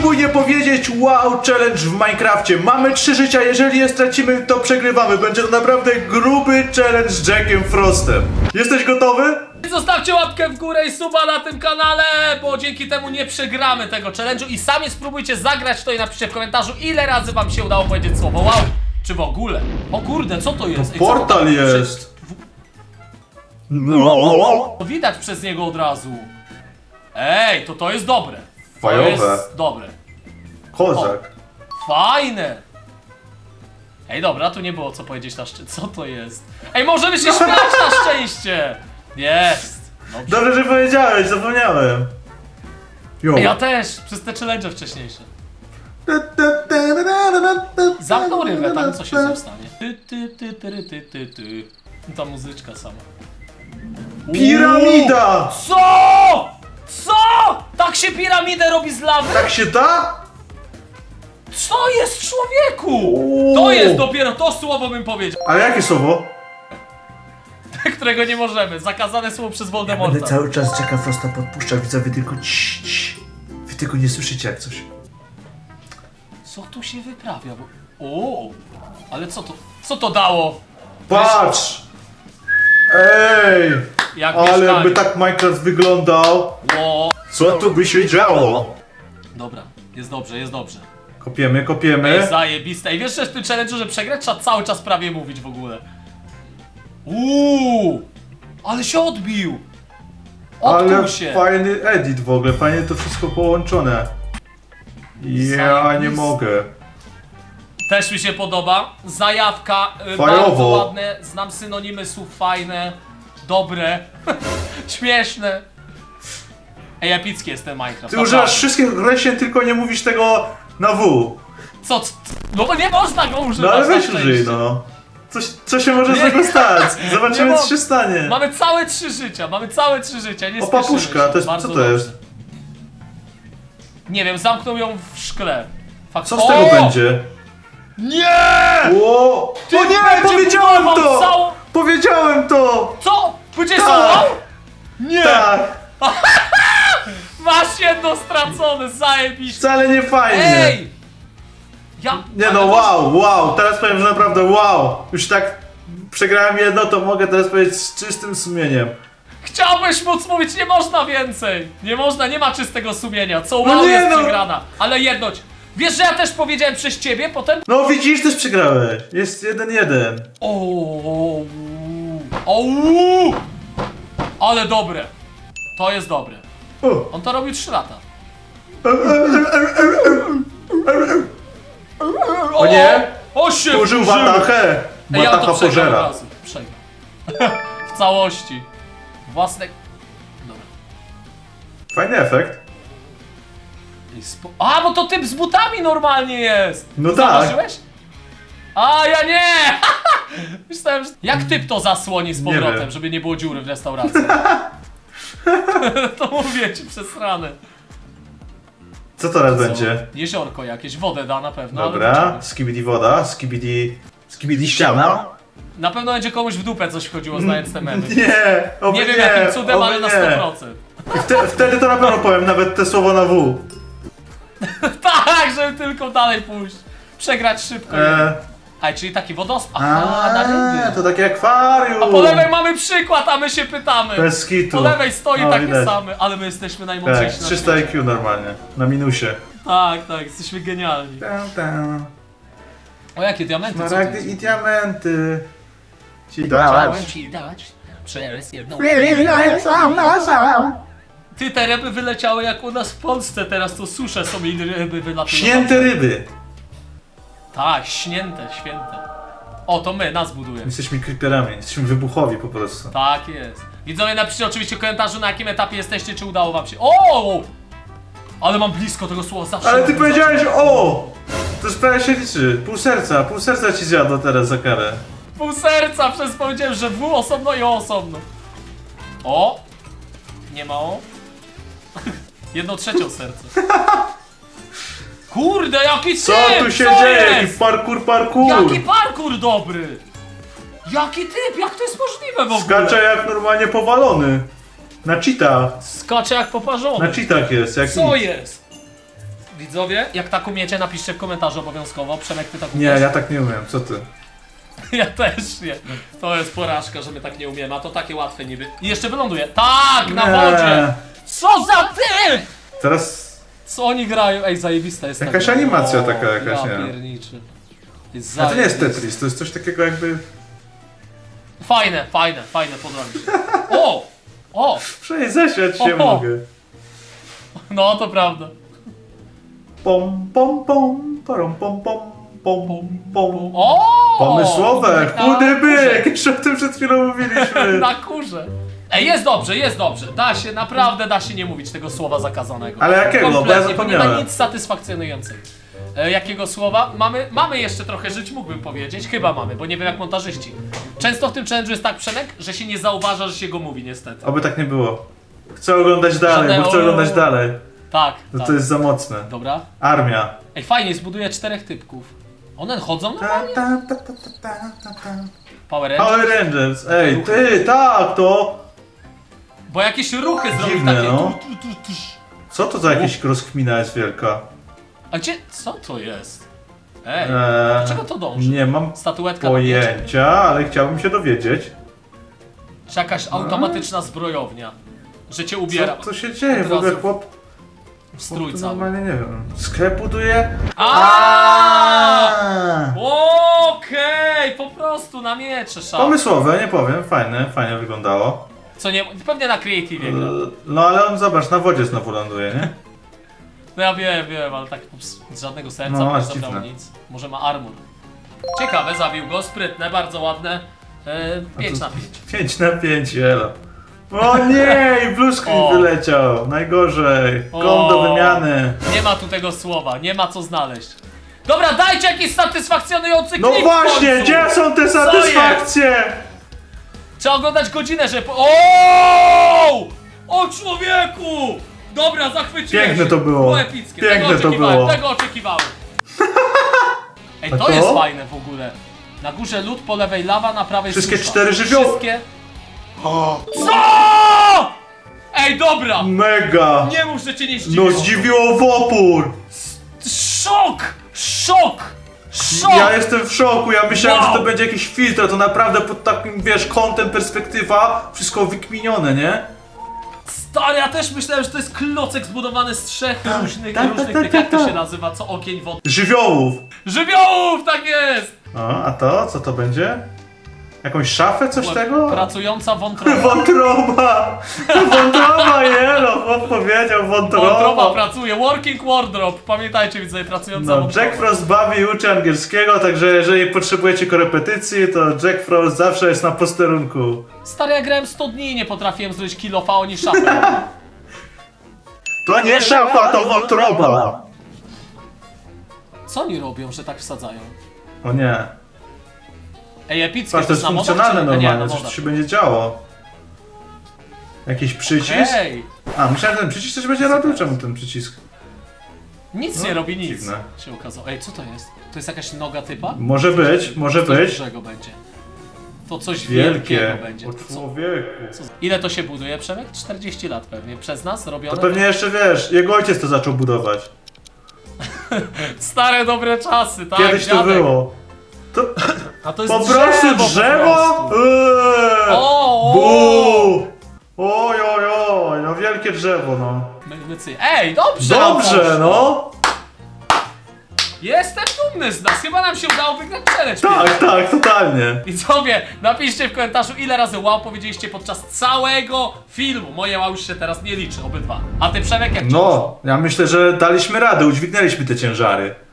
spróbuj nie powiedzieć wow challenge w Minecrafcie. Mamy trzy życia, jeżeli je stracimy, to przegrywamy. Będzie to naprawdę gruby challenge z Jackiem Frostem. Jesteś gotowy? Zostawcie łapkę w górę i suba na tym kanale, bo dzięki temu nie przegramy tego challenge'u i sami spróbujcie zagrać to i napiszcie w komentarzu ile razy wam się udało powiedzieć słowo wow. Czy w ogóle? O kurde, co to jest? Ej, co to Portal jest. To widać przez niego od razu. Ej, to to jest dobre. To Fajowe. jest dobre. Kozak. Fajne. Ej, dobra, tu nie było co powiedzieć na szczęście. Co to jest? Ej, możemy się śmiać na szczęście! Jest. Dobrze. Dobrze, że powiedziałeś, zapomniałem. Jo. Ja też, przez te challenge wcześniejsze. Zamknął rybę, tam co się z nią stanie. Ty, ty, ty, ty, ty, ty, ty. Ta muzyczka sama. Piramida! Co? Co? Tak się piramidę robi z lawy? Tak się da? Co jest człowieku? To jest dopiero to słowo bym powiedział, Ale jakie słowo? którego nie możemy. Zakazane słowo przez Będę Voldemorta. cały czas Jacka Frosta podpuszczał, widzowie tylko cii, cii. Wy tylko nie słyszycie jak coś. Co tu się wyprawia? Bo... O, ale co to, co to dało? Patrz! Ej! Jak Ale mieszkanie. jakby tak Minecraft wyglądał. Co tu by się działo? dobra, jest dobrze, jest dobrze. Kopiemy, Ej, kopiemy. zajebiste. I wiesz, że w tym challenge'u, że przegrać trzeba cały czas prawie mówić w ogóle. Uuu, ale się odbił. Odkuł Ale się. fajny edit w ogóle, fajnie to wszystko połączone. Ja Zajebiste. nie mogę. Też mi się podoba. Zajawka, y, Fajowo. bardzo ładne. Znam synonimy słów fajne, dobre, śmieszne. Ej, epicki jest ten Minecraft. Ty używasz wszystkich roślin, tylko nie mówisz tego na W. Co? c- No to nie można go używać. No ale na weź szczęście. użyj, no. Coś, co się może z Nie. tego stać? Nie Zobaczymy, co się stanie. Mamy całe trzy życia, mamy całe trzy życia, nie O, spieszymy papuszka, się. to jest- Bardzo co to dobrze. jest? Nie wiem, zamknął ją w szkle. Fakt. Co z tego O! będzie? Nie! O, Ty o nie, będzie powiedziałem budował to! Całą... Powiedziałem to! Co? Będzie Tak. Nie! Tak, Masz jedno stracone, zajebiście. wcale nie fajnie. Ej! Ja... Nie no, wow, wow, teraz powiem, że naprawdę wow. Już tak przegrałem jedno, to mogę teraz powiedzieć z czystym sumieniem. Chciałbyś móc mówić, nie można więcej! Nie można, nie ma czystego sumienia. Co No wow nie jest no. przegrana. Ale jednoć. Wiesz, że ja też powiedziałem przez ciebie potem? No widzisz, też przegrałeś. Jest jeden jeden. O, o, Ale dobre. To jest dobre. On to robił 3 lata. O nie! O się Użył wkurzyłem. watachę. Ej, ja to Watacha przegram od pożera. razu. Przegram. w całości. Własne... Dobra. Fajny efekt. Spo- A, bo to typ z butami normalnie jest! No tak. Zauważyłeś? A, ja nie! Myślałem, że... Jak typ to zasłoni z Nie powrotem, wiem. żeby nie było dziury w restauracji? to mówię ci przez ranę. Co teraz będzie? Jeziorko jakieś, wodę da na pewno. ale Dobra, skibidi woda, skibidi... Skibidi ściana? Na pewno będzie komuś w dupę coś wchodziło znając te memy. Nie, oby Nie wiem jakim cudem, oby ale na nie. 100%. Wte, wtedy to na pewno powiem nawet te słowo na W. tak, żeby tylko dalej pójść. Przegrać szybko. E, A, czyli taki wodospad. Aha, na a, ryby. to takie akwarium. A po lewej mamy przykład, a my się pytamy. Bez kitu. Po lewej stoi No, takie widać. same, ale my jesteśmy Tak, najmądrzejsi na 300 świecie. IQ normalnie, na minusie. Tak, tak, jesteśmy genialni. Tam, tam. O, jakie diamenty, co Smaragdy i diamenty. Ci dać. ci dać przez jedną... Ty, te ryby wyleciały jak u nas w Polsce, teraz to susze są i ryby wylatują. Śnięte ryby. Tak, śnięte, święte. O, to my, nas buduje. Jesteśmy creeperami, jesteśmy wybuchowi po prostu. Tak jest. Widzowie, napiszcie oczywiście w komentarzu, na jakim etapie jesteście, czy udało wam się. O! Ale mam blisko tego słowa zawsze. Ale ty mam powiedziałeś o! To już prawie się liczy. Pół serca, pół serca ci zjadło teraz za karę. Pół serca, przez powiedziałem, że W osobno i O osobno. O! Nie ma O. Jedno trzecią serce. Kurde, jaki Co typ! tu się co dzieje? Jaki Jest? parkour, parkour! Jaki parkour dobry! Jaki typ, jak to jest możliwe w ogóle? Skacze jak normalnie powalony. Na cheatach. Skacze jak poparzony. Na cheatach jest. Jak Co jest? Widzowie, jak tak umiecie, napiszcie w komentarzu obowiązkowo. Przemek, ty tak Nie, umiesz? ja tak nie umiem, co ty? Ja też nie. To jest porażka, że my tak nie umiemy, a to takie łatwe niby. I jeszcze wyląduje. Tak, na Nie. wodzie! Co za ty! Teraz Co oni grają? Ej, zajebista jest Jakaś ta gra. animacja taka jakaś, ja nie? pierniczy. Jest A to nie jest. Tetris, to jest coś takiego jakby... Fajne, fajne, fajne, podoba mi się. O! O! Przecież zesiać się Oho. mogę. No, to prawda. Pom, pom, pom, parom, pom, pom, pom, pom. O! Pomysłowe, chudy byk! Jeszcze o tym przed chwilą mówiliśmy. Na kurze. Ej, jest dobrze, jest dobrze. Da się, naprawdę da się nie mówić tego słowa zakazanego. Ale jakiego? Bo ja Kompletnie, nie ma zapomniałem. nic satysfakcjonującego. E, jakiego słowa? Mamy, mamy jeszcze trochę żyć, mógłbym powiedzieć. Chyba mamy, bo nie wiem jak montażyści. Często w tym challenge'u jest tak, Przemek, że się nie zauważa, że się go mówi niestety. Oby tak nie było. Chcę oglądać dalej, bo chcę oglądać dalej. Tak, No tak. to jest za mocne. Dobra. Armia. Ej, fajnie, zbuduję czterech typków. One chodzą Ta, normalnie? ta, ta, ta, ta, ta, ta. Power Rangers? Power Rangers, ej, ty, tak, to... Bo jakieś ruchy zrobił Dziwne, takie... no. tu, tu, tu, tusz. Co to za jakaś rozkmina jest wielka? A gdzie... Co to jest? Ej, Eee, do czego to dąży? Nie mam Statuetka na pojęcia, ale chciałbym się dowiedzieć. Czy jakaś automatyczna zbrojownia? Że cię ubiera Co tu się dzieje? Od W ogóle razu. chłop... w strój tu cały. Normalnie nie wiem. Sklep buduje? Aaaa! Okej, po prostu na miecze szał. Pomysłowe, nie powiem, fajne, fajnie wyglądało. Co nie... Pewnie na Creative gra. No ale on zobacz, na wodzie znowu ląduje, nie? No ja wiem, wiem, ale tak ups, z żadnego serca No, nie aż zabrał dziwne. nic. Może ma armor. Ciekawe, zabił go, sprytne, bardzo ładne. E, 5 na 5. 5 na 5, elo. O nie, i O. wyleciał. Najgorzej. Kom do O. wymiany. Nie ma tu tego słowa, nie ma co znaleźć. Dobra, dajcie jakiś satysfakcjonujący No w właśnie, końcu. gdzie są te satysfakcje? Trzeba oglądać godzinę, żeby... O! O człowieku! Dobra, zachwyciłem Piękne się. to było. Było epickie, Piękne tego to oczekiwałem, było. tego oczekiwałem. Ej, A to, to? jest fajne w ogóle. Na górze lód, po lewej lawa, na prawej Wszystkie susza. cztery żywioły. Wszystkie... O, Co? Ej, dobra! mega. Nie że cię nie zdziwiło. No zdziwiło w opór. Szok! Szok! Szok! Ja jestem w szoku, ja myślałem, Wow. że to będzie jakiś filtr, a to naprawdę pod takim, wiesz, kątem perspektywa, wszystko wykminione, nie? Stary, ja też myślałem, że to jest klocek zbudowany z trzech różnych, tak, różnych tak, tych, tak, jak to tak. się nazywa, co ogień, wody. Żywiołów. Żywiołów, tak jest! O, a to, co to będzie? Jakąś szafę, coś tego? Pracująca wątroba. Wątroba! Wątroba, jelo, chłop powiedział Wątroba wątroba. pracuje, working wardrobe. Pamiętajcie, widzę, pracująca No, wątroba. Jack Frost bawi i uczy angielskiego, także jeżeli potrzebujecie korepetycji, to Jack Frost zawsze jest na posterunku. Stary, ja grałem 100 dni i nie potrafiłem zrobić kilofa, oni szafę. To nie szafa, to wątroba! Co oni robią, że tak wsadzają? O nie. Ej, epickie, Patrz, to jest na modach, funkcjonalne czy- a Nie, na normalnie, coś tu modach. się będzie działo. Jakiś przycisk? Hej! A, myślałem, że ten przycisk coś będzie robił, czemu ten przycisk? Nic No, nie robi, nic. dziwne. Się okazało. Ej, co to jest? To jest jakaś noga typa? Może być, może Coś być. dużego będzie. To coś Wielkie. wielkiego będzie. O To co, człowieku. co, ile to się buduje, Przemek? 40 lat pewnie. Przez nas robione? To pewnie jeszcze wiesz, jego ojciec to zaczął budować. Stare dobre czasy, tak? Kiedyś to dziadek. było. To A to jest po prostu po drzewo? prostu. Eee! O, o! Bu! Oj, oj, oj, no wielkie drzewo, no. My, my cy- Ej, dobrze! Dobrze, no. Jestem dumny z nas. Chyba nam się udało wygrać challenge. Tak, tak, totalnie. I sobie napiszcie w komentarzu, ile razy wow powiedzieliście podczas całego filmu. Moje wow już się teraz nie liczy, obydwa. A ty Przemek jak ci poszło? No, ja myślę, że daliśmy radę, udźwignęliśmy te ciężary.